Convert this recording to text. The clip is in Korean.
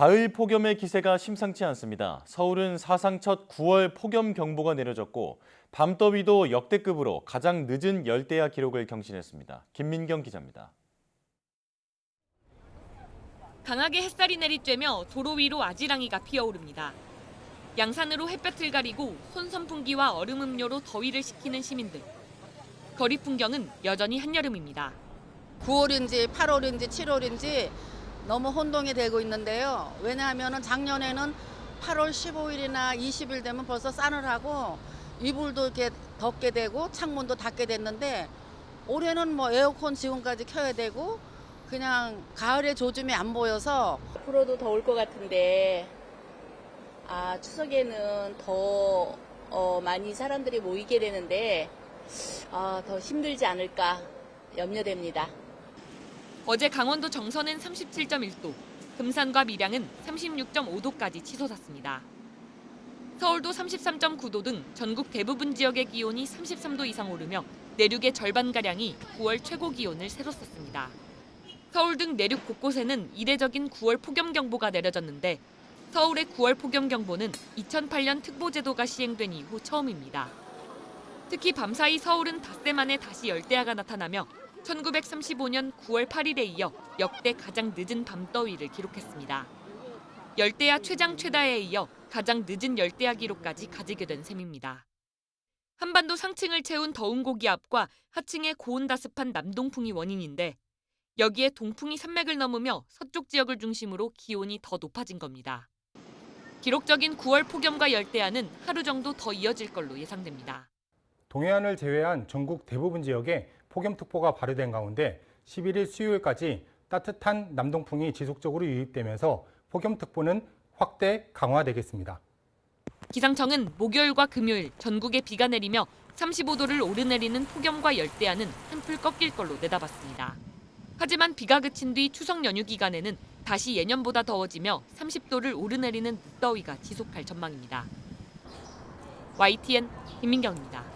가을 폭염의 기세가 심상치 않습니다. 서울은 사상 첫 9월 폭염 경보가 내려졌고 밤더위도 역대급으로 가장 늦은 열대야 기록을 경신했습니다. 김민경 기자입니다. 강하게 햇살이 내리쬐며 도로 위로 아지랑이가 피어오릅니다. 양산으로 햇볕을 가리고 손선풍기와 얼음 음료로 더위를 식히는 시민들. 거리 풍경은 여전히 한여름입니다. 9월인지 8월인지 7월인지 너무 혼동이 되고 있는데요. 왜냐하면 작년에는 8월 15일이나 20일 되면 벌써 싸늘하고 이불도 이렇게 덮게 되고 창문도 닫게 됐는데 올해는 뭐 에어컨 지금까지 켜야 되고 그냥 가을의 조짐이 안 보여서 앞으로도 더울 것 같은데 아 추석에는 더 어, 많이 사람들이 모이게 되는데 아, 더 힘들지 않을까 염려됩니다. 어제 강원도 정선은 37.1도, 금산과 밀양은 36.5도까지 치솟았습니다. 서울도 33.9도 등 전국 대부분 지역의 기온이 33도 이상 오르며 내륙의 절반가량이 9월 최고 기온을 새로 썼습니다. 서울 등 내륙 곳곳에는 이례적인 9월 폭염경보가 내려졌는데 서울의 9월 폭염경보는 2008년 특보제도가 시행된 이후 처음입니다. 특히 밤사이 서울은 닷새 만에 다시 열대야가 나타나며 1935년 9월 8일에 이어 역대 가장 늦은 밤더위를 기록했습니다. 열대야 최장 최다에 이어 가장 늦은 열대야 기록까지 가지게 된 셈입니다. 한반도 상층을 채운 더운 고기압과 하층의 고온다습한 남동풍이 원인인데 여기에 동풍이 산맥을 넘으며 서쪽 지역을 중심으로 기온이 더 높아진 겁니다. 기록적인 9월 폭염과 열대야는 하루 정도 더 이어질 걸로 예상됩니다. 동해안을 제외한 전국 대부분 지역에 폭염특보가 발효된 가운데 11일 수요일까지 따뜻한 남동풍이 지속적으로 유입되면서 폭염특보는 확대 강화되겠습니다. 기상청은 목요일과 금요일 전국에 비가 내리며 35도를 오르내리는 폭염과 열대야는 한풀 꺾일 걸로 내다봤습니다. 하지만 비가 그친 뒤 추석 연휴 기간에는 다시 예년보다 더워지며 30도를 오르내리는 늦더위가 지속할 전망입니다. YTN 김민경입니다.